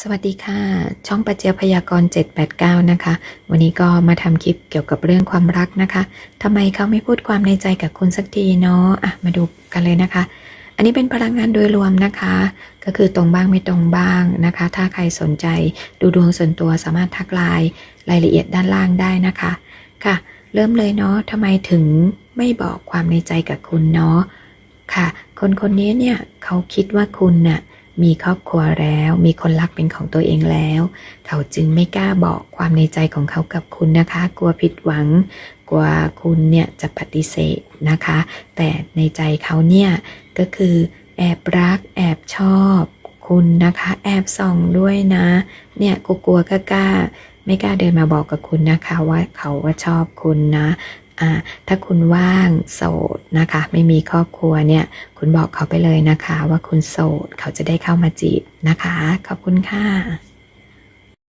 สวัสดีค่ะ ช่องประเจียพยากรณ์789 นะคะ วันนี้ก็มาทำคลิปเกี่ยวกับเรื่องความรักนะคะทำไมเขาไม่พูดความในใจกับคุณสักทีเนาะอะมาดูกันเลยนะคะ อันนี้เป็นพลังงานโดยรวมนะคะ ก็คือตรงบ้างไม่ตรงบ้างนะคะ ถ้าใครสนใจดูดวงส่วนตัวสามารถทักไลน์รายละเอียดด้านล่างได้นะคะค่ะ เริ่มเลยเนาะทำไมถึงไม่บอกความในใจกับคุณเนาะค่ะ คนคนนี้เนี่ยเขาคิดว่าคุณน่ะ มีครอบครัวแล้ว มีคนรักเป็นของตัวเองแล้ว เขาจึงไม่กล้าบอกความในใจของเขากับคุณนะคะ กลัวผิดหวัง กลัวคุณเนี่ยจะปฏิเสธนะคะ แต่ในใจเขาเนี่ยก็คือแอบรักแอบชอบคุณนะคะ แอบส่องด้วยนะ เนี่ยกลัวก็กล้า ไม่กล้าเดินมาบอกกับคุณนะคะว่าเขาว่าชอบคุณนะอ่าถ้าคุณว่างโสด นะคะ ไม่มีครอบครัวเนี่ย คุณบอกเขาไปเลยนะคะ ว่าคุณโสดเขาจะได้เข้ามาจีบนะคะ ขอบคุณค่ะ